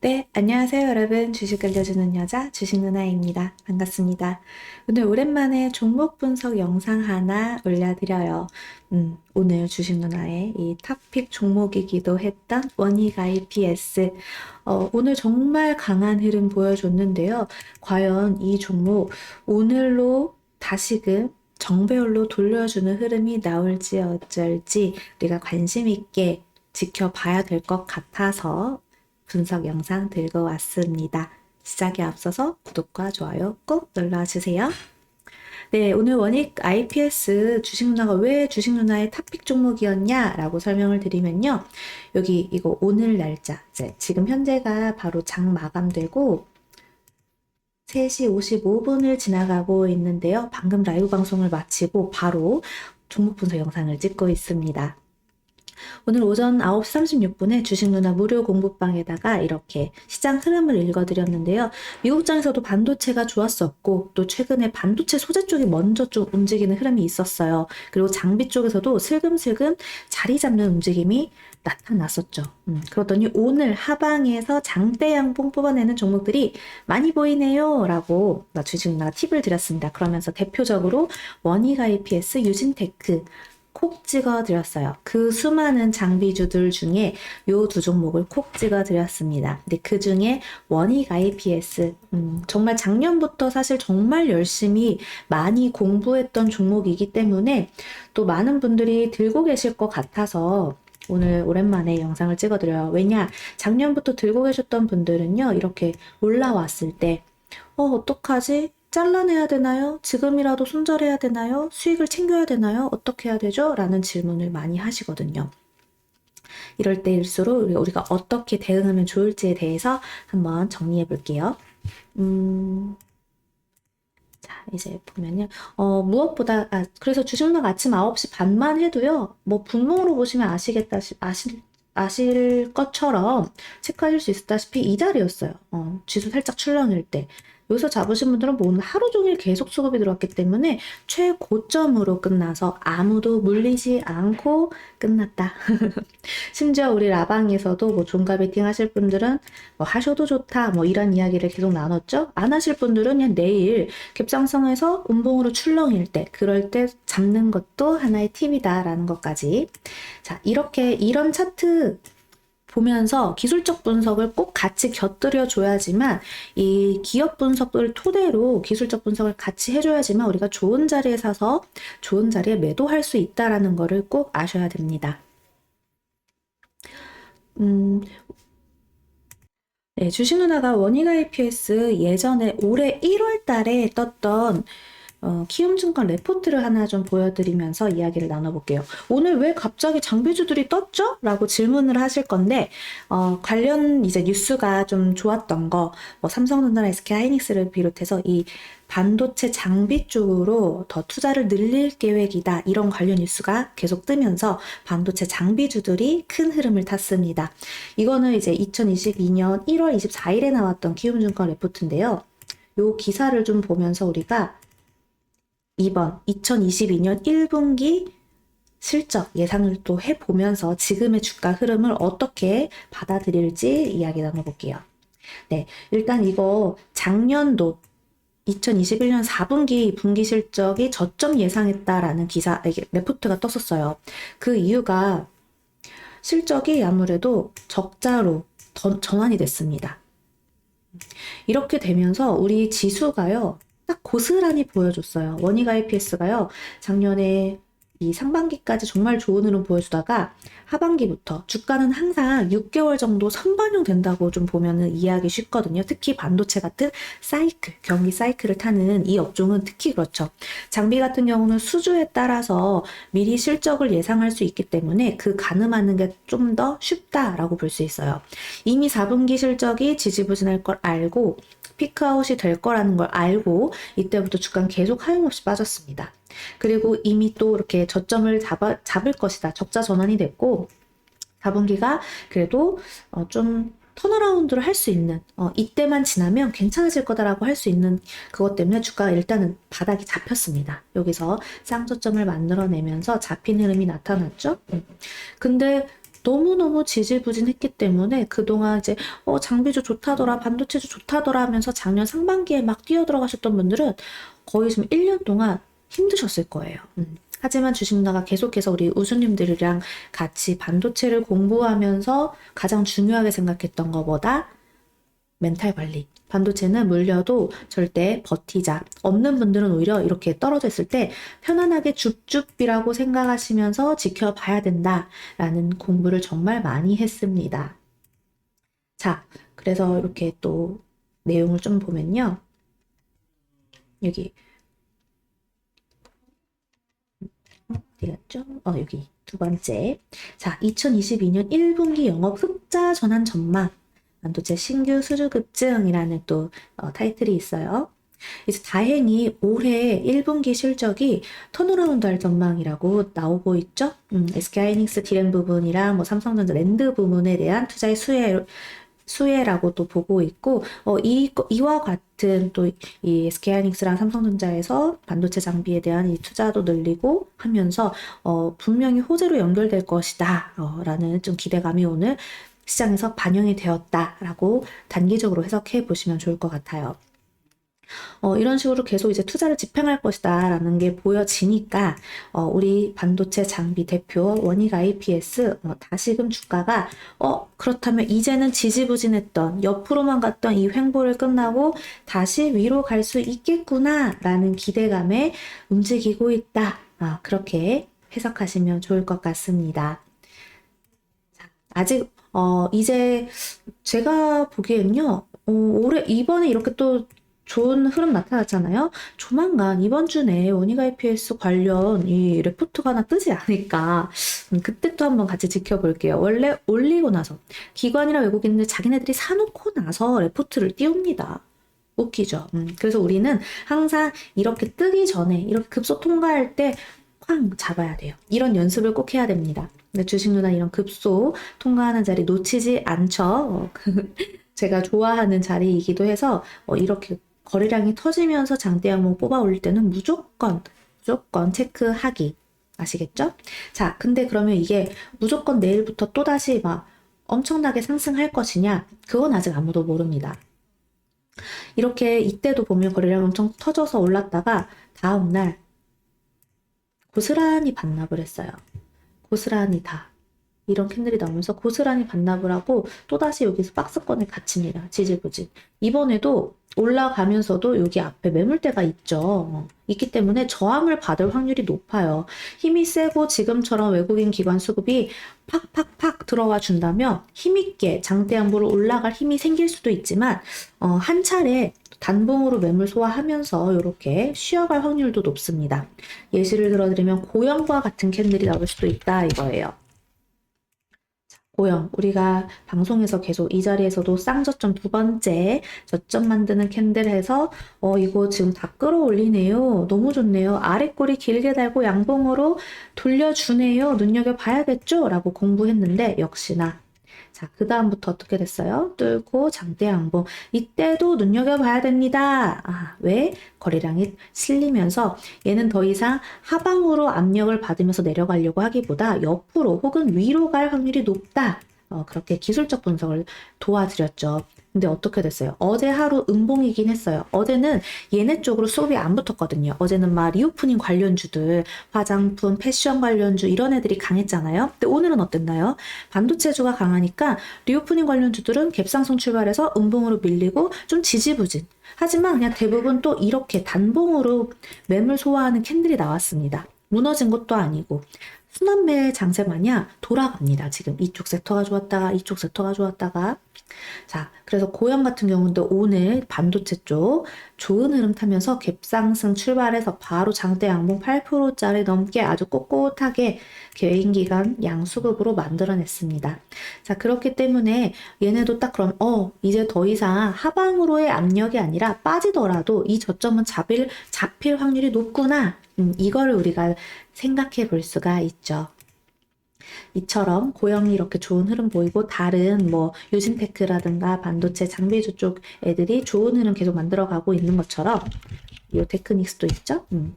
네, 안녕하세요, 여러분. 주식 알려주는 여자, 주식 누나입니다. 반갑습니다. 오늘 오랜만에 종목 분석 영상 하나 올려드려요. 음, 오늘 주식 누나의 이 탑픽 종목이기도 했던 원익 IPS. 어, 오늘 정말 강한 흐름 보여줬는데요. 과연 이 종목 오늘로 다시금 정배열로 돌려주는 흐름이 나올지 어쩔지 우리가 관심 있게 지켜봐야 될 것 같아서 분석 영상 들고 왔습니다. 시작에 앞서서 구독과 좋아요 꼭 눌러주세요. 네, 오늘 원익 IPS 주식 누나가 왜 주식 누나의 탑픽 종목이었냐라고 설명을 드리면요. 여기 이거 오늘 날짜, 지금 현재가 바로 장 마감되고 3시 55분을 지나가고 있는데요. 방금 라이브 방송을 마치고 바로 종목 분석 영상을 찍고 있습니다. 오늘 오전 9시 36분에 주식 누나 무료 공부방에다가 이렇게 시장 흐름을 읽어드렸는데요. 미국장에서도 반도체가 좋았었고, 또 최근에 반도체 소재 쪽이 먼저 좀 움직이는 흐름이 있었어요. 그리고 장비 쪽에서도 슬금슬금 자리 잡는 움직임이 나타났었죠. 음, 그러더니 오늘 하방에서 장대 양봉 뽑아내는 종목들이 많이 보이네요. 라고 주식 누나 팁을 드렸습니다. 그러면서 대표적으로 원익 IPS, 유진테크, 콕 찍어 드렸어요. 그 수많은 장비주들 중에 요 두 종목을 콕 찍어 드렸습니다. 근데 그 중에 원익 IPS, 음, 정말 작년부터 사실 정말 열심히 많이 공부했던 종목이기 때문에 또 많은 분들이 들고 계실 것 같아서 오늘 오랜만에 영상을 찍어 드려요. 왜냐, 작년부터 들고 계셨던 분들은요, 이렇게 올라왔을 때, 어, 어떡하지? 잘라내야 되나요? 지금이라도 손절해야 되나요? 수익을 챙겨야 되나요? 어떻게 해야 되죠? 라는 질문을 많이 하시거든요. 이럴 때일수록 우리가 어떻게 대응하면 좋을지에 대해서 한번 정리해 볼게요. 음, 자, 이제 보면요. 어, 무엇보다, 아, 그래서 주식락 아침 9시 반만 해도요, 뭐, 분봉으로 보시면 아시겠다, 아실, 아실 것처럼 체크하실 수 있다시피 이 자리였어요. 어, 지수 살짝 출렁일 때. 여기서 잡으신 분들은 뭐 오늘 하루 종일 계속 수급이 들어왔기 때문에 최고점으로 끝나서 아무도 물리지 않고 끝났다. 심지어 우리 라방에서도 뭐 종가 베팅 하실 분들은 뭐 하셔도 좋다 뭐 이런 이야기를 계속 나눴죠. 안 하실 분들은 그냥 내일 갭상승해서 운봉으로 출렁일 때 그럴 때 잡는 것도 하나의 팁이다라는 것까지. 자 이렇게 이런 차트 보면서 기술적 분석을 꼭 같이 곁들여 줘야지만 이 기업 분석을 토대로 기술적 분석을 같이 해줘야지만 우리가 좋은 자리에 사서 좋은 자리에 매도할 수 있다라는 거를 꼭 아셔야 됩니다. 음, 네, 주식 누나가 원익 IPS 예전에 올해 1월 달에 떴던 어, 키움증권 레포트를 하나 좀 보여드리면서 이야기를 나눠볼게요. 오늘 왜 갑자기 장비주들이 떴죠? 라고 질문을 하실 건데, 어, 관련 이제 뉴스가 좀 좋았던 거, 뭐 삼성전자나 SK 하이닉스를 비롯해서 이 반도체 장비 쪽으로 더 투자를 늘릴 계획이다. 이런 관련 뉴스가 계속 뜨면서 반도체 장비주들이 큰 흐름을 탔습니다. 이거는 이제 2022년 1월 24일에 나왔던 키움증권 레포트인데요. 요 기사를 좀 보면서 우리가 2번 2022년 1분기 실적 예상을 또 해보면서 지금의 주가 흐름을 어떻게 받아들일지 이야기 나눠볼게요. 네, 일단 이거 작년도 2021년 4분기 분기 실적이 저점 예상했다라는 기사, 레포트가 떴었어요. 그 이유가 실적이 아무래도 적자로 전환이 됐습니다. 이렇게 되면서 우리 지수가요, 딱 고스란히 보여줬어요. 원익 IPS가요, 작년에 이 상반기까지 정말 좋은 흐름 보여주다가 하반기부터 주가는 항상 6개월 정도 선반영 된다고 좀 보면은 이해하기 쉽거든요. 특히 반도체 같은 사이클, 경기 사이클을 타는 이 업종은 특히 그렇죠. 장비 같은 경우는 수주에 따라서 미리 실적을 예상할 수 있기 때문에 그 가늠하는 게 좀 더 쉽다라고 볼 수 있어요. 이미 4분기 실적이 지지부진할 걸 알고 피크아웃이 될 거라는 걸 알고 이때부터 주가는 계속 하염없이 빠졌습니다. 그리고 이미 또 이렇게 저점을 잡아, 잡을 것이다. 적자 전환이 됐고 4분기가 그래도 어, 좀 턴어라운드를 할 수 있는 어, 이때만 지나면 괜찮아질 거다라고 할 수 있는 그것 때문에 주가가 일단은 바닥이 잡혔습니다. 여기서 쌍저점을 만들어내면서 잡힌 흐름이 나타났죠. 음. 근데 너무너무 지지부진했기 때문에 그동안 이제 어, 장비주 좋다더라, 반도체주 좋다더라 하면서 작년 상반기에 막 뛰어들어가셨던 분들은 거의 지금 1년 동안 힘드셨을 거예요. 음. 하지만 주식문화가 계속해서 우리 우수님들이랑 같이 반도체를 공부하면서 가장 중요하게 생각했던 것보다 멘탈 관리. 반도체는 물려도 절대 버티자. 없는 분들은 오히려 이렇게 떨어져 있을 때 편안하게 줍줍이라고 생각하시면서 지켜봐야 된다라는 공부를 정말 많이 했습니다. 자, 그래서 이렇게 또 내용을 좀 보면요. 여기 어디 갔죠? 어, 여기 두 번째. 자, 2022년 1분기 영업 흑자 전환 전망. 반도체 신규 수주 급증이라는 또 어, 타이틀이 있어요. 이제 다행히 올해 1분기 실적이 턴어라운드 할 전망이라고 나오고 있죠. 음, SK하이닉스 디램 부분이랑 뭐 삼성전자 랜드 부분에 대한 투자의 수혜 수혜라고 또 보고 있고 어, 이, 이와 같은 또 이 SK하이닉스랑 삼성전자에서 반도체 장비에 대한 이 투자도 늘리고 하면서 어, 분명히 호재로 연결될 것이다 어, 라는 좀 기대감이 오늘 시장에서 반영이 되었다라고 단기적으로 해석해 보시면 좋을 것 같아요. 어, 이런 식으로 계속 이제 투자를 집행할 것이다 라는 게 보여지니까 어, 우리 반도체 장비 대표 원익 IPS 어, 다시금 주가가 어, 그렇다면 이제는 지지부진했던 옆으로만 갔던 이 횡보를 끝나고 다시 위로 갈 수 있겠구나 라는 기대감에 움직이고 있다. 아, 그렇게 해석하시면 좋을 것 같습니다. 자, 아직 어, 이제 제가 보기엔요, 어, 올해, 이번에 이렇게 또 좋은 흐름 나타났잖아요. 조만간 이번 주 내에 원익 IPS 관련 이 레포트가 하나 뜨지 않을까. 음, 그때 또 한번 같이 지켜볼게요. 원래 올리고 나서 기관이나 외국인들 자기네들이 사놓고 나서 레포트를 띄웁니다. 웃기죠. 음, 그래서 우리는 항상 이렇게 뜨기 전에 이렇게 급소 통과할 때 쾅 잡아야 돼요. 이런 연습을 꼭 해야 됩니다. 주식 누나 이런 급소 통과하는 자리 놓치지 않죠. 어, 제가 좋아하는 자리이기도 해서 어, 이렇게 거래량이 터지면서 장대 항목 뽑아 올릴 때는 무조건 무조건 체크하기 아시겠죠? 자, 근데 그러면 이게 무조건 내일부터 또다시 막 엄청나게 상승할 것이냐? 그건 아직 아무도 모릅니다. 이렇게 이때도 보면 거래량 엄청 터져서 올랐다가 다음날 고스란히 반납을 했어요. 고스란히 다. 이런 캔들이 나오면서 고스란히 반납을 하고 또다시 여기서 박스권에 갇힙니다. 지지부진. 이번에도 올라가면서도 여기 앞에 매물대가 있죠. 있기 때문에 저항을 받을 확률이 높아요. 힘이 세고 지금처럼 외국인 기관 수급이 팍팍팍 들어와 준다면 힘있게 장대 양보로 올라갈 힘이 생길 수도 있지만 어, 한 차례 단봉으로 매물 소화하면서 이렇게 쉬어갈 확률도 높습니다. 예시를 들어드리면 고영과 같은 캔들이 나올 수도 있다 이거예요. 고영, 우리가 방송에서 계속 이 자리에서도 쌍저점 두 번째 저점 만드는 캔들 해서 어 이거 지금 다 끌어올리네요. 너무 좋네요. 아래 꼬리 길게 달고 양봉으로 돌려주네요. 눈여겨봐야겠죠? 라고 공부했는데 역시나 자, 그 다음부터 어떻게 됐어요? 뚫고 장대 양봉. 이때도 눈여겨봐야 됩니다. 아, 왜? 거래량이 실리면서 얘는 더 이상 하방으로 압력을 받으면서 내려가려고 하기보다 옆으로 혹은 위로 갈 확률이 높다. 어, 그렇게 기술적 분석을 도와드렸죠. 근데 어떻게 됐어요? 어제 하루 음봉이긴 했어요. 어제는 얘네 쪽으로 수급이 안 붙었거든요. 어제는 막 리오프닝 관련주들, 화장품, 패션 관련주 이런 애들이 강했잖아요. 근데 오늘은 어땠나요? 반도체주가 강하니까 리오프닝 관련주들은 갭상승 출발해서 음봉으로 밀리고 좀 지지부진. 하지만 그냥 대부분 또 이렇게 단봉으로 매물 소화하는 캔들이 나왔습니다. 무너진 것도 아니고 순환매 장세 마냥 돌아갑니다. 지금 이쪽 섹터가 좋았다가 이쪽 섹터가 좋았다가 자, 그래서 고영 같은 경우도 오늘 반도체 쪽 좋은 흐름 타면서 갭상승 출발해서 바로 장대 양봉 8%짜리 넘게 아주 꼿꼿하게 개인 기간 양수급으로 만들어냈습니다. 자, 그렇기 때문에 얘네도 딱 그럼 어, 이제 더 이상 하방으로의 압력이 아니라 빠지더라도 이 저점은 잡힐 잡힐 확률이 높구나. 음, 이거를 우리가 생각해 볼 수가 있죠. 이처럼 고영이 이렇게 좋은 흐름 보이고 다른 뭐 유진테크라든가 반도체 장비주 쪽 애들이 좋은 흐름 계속 만들어 가고 있는 것처럼 이 테크닉스도 있죠. 음.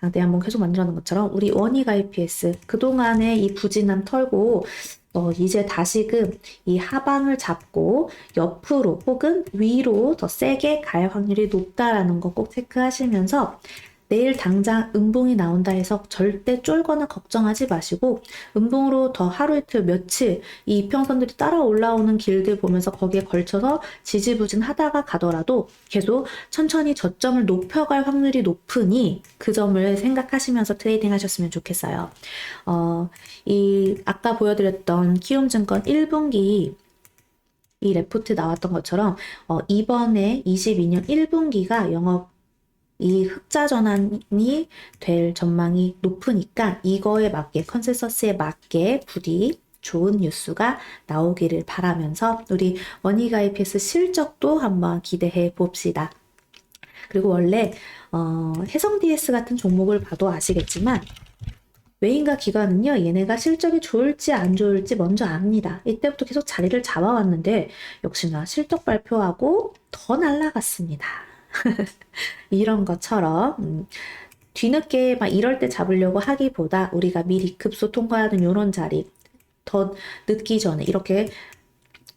장대 한번 계속 만들어놓은 것처럼 우리 원익 IPS 그동안의 이 부진함 털고 어, 이제 다시금 이 하방을 잡고 옆으로 혹은 위로 더 세게 갈 확률이 높다라는 거 꼭 체크하시면서 내일 당장 음봉이 나온다 해서 절대 쫄거나 걱정하지 마시고 음봉으로 더 하루 이틀 며칠 이 이평선들이 따라 올라오는 길들 보면서 거기에 걸쳐서 지지부진 하다가 가더라도 계속 천천히 저점을 높여갈 확률이 높으니 그 점을 생각하시면서 트레이딩 하셨으면 좋겠어요. 어, 이 아까 보여드렸던 키움증권 1분기 이 레포트 나왔던 것처럼 어, 이번에 22년 1분기가 영업 이 흑자 전환이 될 전망이 높으니까 이거에 맞게 컨센서스에 맞게 부디 좋은 뉴스가 나오기를 바라면서 우리 원익 IPS 실적도 한번 기대해 봅시다. 그리고 원래 어, 해성 DS 같은 종목을 봐도 아시겠지만 외인과 기관은요, 얘네가 실적이 좋을지 안 좋을지 먼저 압니다. 이때부터 계속 자리를 잡아왔는데, 역시나 실적 발표하고 더 날라갔습니다. 이런 것처럼, 음, 뒤늦게 막 이럴 때 잡으려고 하기보다 우리가 미리 급소 통과하는 요런 자리, 더 늦기 전에 이렇게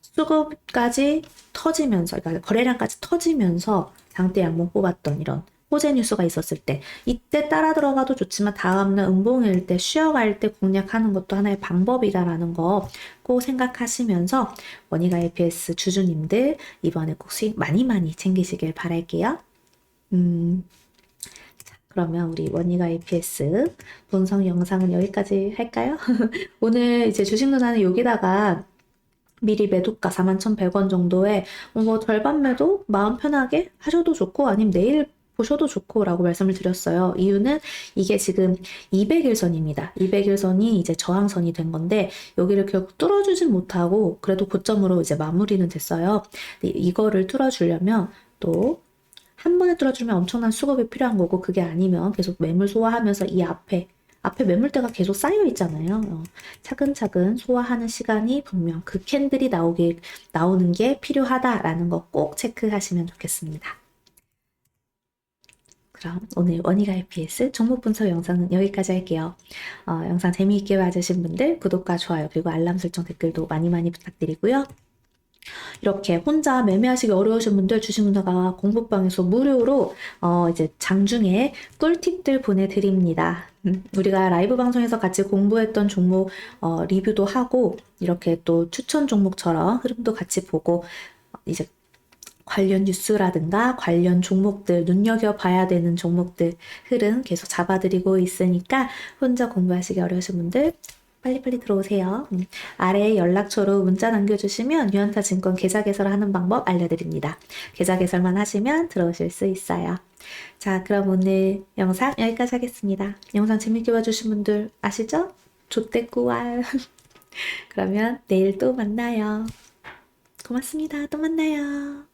수급까지 터지면서, 그러니까 거래량까지 터지면서 장대 양봉 뽑았던 이런 호재 뉴스가 있었을 때 이때 따라 들어가도 좋지만 다음날 음봉일 때 쉬어갈 때 공략하는 것도 하나의 방법이다라는 거 꼭 생각하시면서 원익 IPS 주주님들 이번에 꼭 수익 많이 많이 챙기시길 바랄게요. 음, 자, 그러면 우리 원익 IPS 분석 영상은 여기까지 할까요? 오늘 이제 주식 누나는 여기다가 미리 매도가 41,100원 정도에 뭐 절반 매도 마음 편하게 하셔도 좋고 아니면 내일 보셔도 좋고 라고 말씀을 드렸어요. 이유는 이게 지금 200일선입니다. 200일선이 이제 저항선이 된 건데 여기를 결국 뚫어주진 못하고 그래도 고점으로 이제 마무리는 됐어요. 이거를 뚫어주려면 또 한 번에 뚫어주면 엄청난 수급이 필요한 거고 그게 아니면 계속 매물 소화하면서 이 앞에 앞에 매물대가 계속 쌓여 있잖아요. 어, 차근차근 소화하는 시간이 분명 그 캔들이 나오길 나오는 게 필요하다라는 거 꼭 체크하시면 좋겠습니다. 그럼 오늘 원익 IPS 종목 분석 영상은 여기까지 할게요. 어, 영상 재미있게 봐주신 분들 구독과 좋아요 그리고 알람 설정 댓글도 많이 많이 부탁드리고요. 이렇게 혼자 매매하시기 어려우신 분들 주식 문화가 공부방에서 무료로 어, 이제 장중에 꿀팁들 보내드립니다. 음, 우리가 라이브 방송에서 같이 공부했던 종목 어, 리뷰도 하고 이렇게 또 추천 종목처럼 흐름도 같이 보고 어, 이제 관련 뉴스라든가 관련 종목들, 눈여겨봐야 되는 종목들 흐름 계속 잡아드리고 있으니까 혼자 공부하시기 어려우신 분들 빨리빨리 들어오세요. 음, 아래에 연락처로 문자 남겨주시면 유한타 증권 계좌 개설하는 방법 알려드립니다. 계좌 개설만 하시면 들어오실 수 있어요. 자, 그럼 오늘 영상 여기까지 하겠습니다. 영상 재밌게 봐주신 분들 아시죠? 조떼꾸알. 그러면 내일 또 만나요. 고맙습니다. 또 만나요.